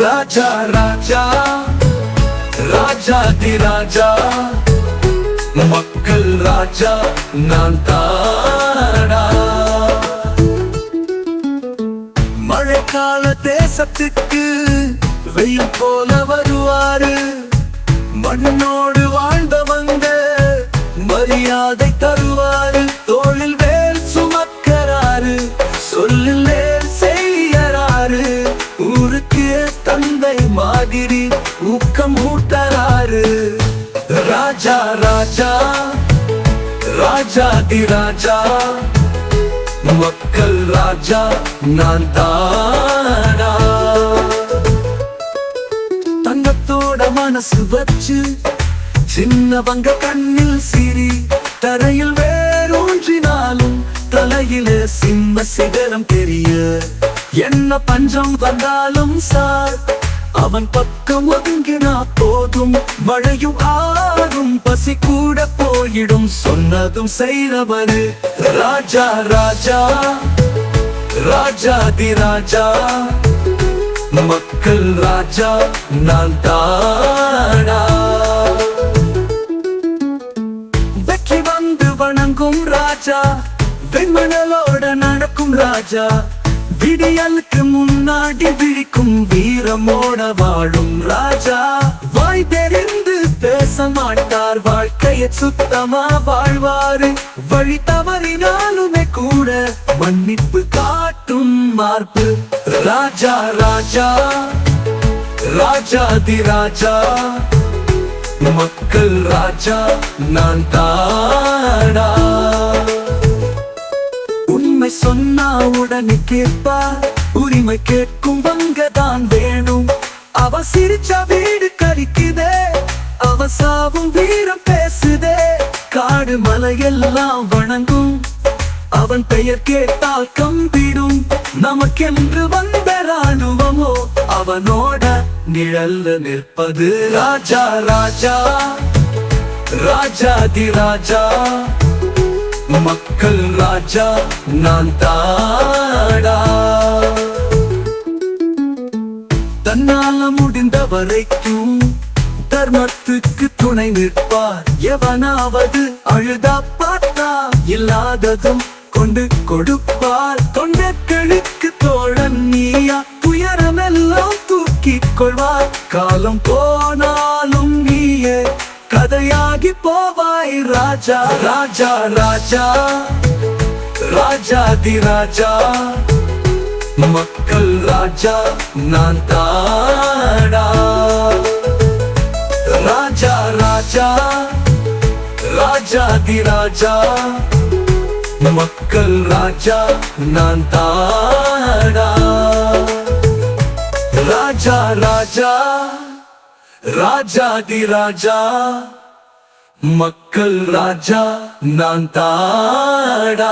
ராஜா ராஜா ராஜாதி ராஜா மக்கள் ராஜா நான் தாடா மழைக்கால தேசத்துக்கு வெயில் போல வருவாரு. மண்ணோடு வாழ்ந்தவங்க மரியாதை தருவார். ராஜா ராஜா ராஜாதி ராஜா. மக்கள் ராஜா நான் தானா. தங்கத்தோட மனசு வச்சு சின்னவங்க கண்ணில் சிரி தரையில் வேரூன்றினாலும் தலையில சிம்ம சிகரம் தெரிய. என்ன பஞ்சம் வந்தாலும் சார் அவன் பக்கம் ஒதுங்கினா போதும். மழையும் ஆறும் பசி கூட போயிடும். சொன்னதும் செய்தவரு ராஜா ராஜா ராஜாதி ராஜா. மக்கள் ராஜா நான் தானா. வெற்றி வந்து வணங்கும் ராஜா வெண்மணலோட நடக்கும் ராஜா. விடியலுக்கு முன்னாடி விழிக்கும் வீரமோட வாழும் ராஜா. வாய் தெரிந்து பேச மாட்டார் வாழ்க்கையை சுத்தமா வாழ்வாரு. வழி தவறினாலுமே கூட மன்னிப்பு காட்டும் மார்பு. ராஜா ராஜா ராஜாதி ராஜா. மக்கள் ராஜா நான் தாடா கேட்பா உரிமை கேட்கும் வங்க தான் வேணும். அவ சிரிச்சா வீடு கழிக்குதே. அவ சாவும் வீரம் பேசுதே. காடு மலையெல்லாம் வணங்கும். அவன் பெயர் கேட்டால் கம்பிடும். நமக்கென்று வந்த ராணுவமோ அவனோட நிழல்ல நிற்பது ராஜா ராஜா. ராஜாதி ராஜா. மக்கள் ராஜா நான் தாடா. தன்னால முடிந்த வரைக்கும் தர்மத்துக்கு துணை நிற்பார். எவனாவது அழுதா பார்த்தா இல்லாததும் கொண்டு கொடுப்பார். தொண்டர்களுக்கு தோழன் நீயா துயரமெல்லாம் தூக்கிக் கொள்வார். காலம் போனாலும் நீயே கதையாகி போவாய் ராஜா ராஜா ராஜா ராஜாதி ராஜா மக்கள் ராஜா நான் தாடா ராஜா ராஜா ராஜாதி ராஜா மக்கள் ராஜா நான் தாடா ராஜா ராஜா ராஜாதி ராஜா மக்கள் ராஜா நான் தாடா.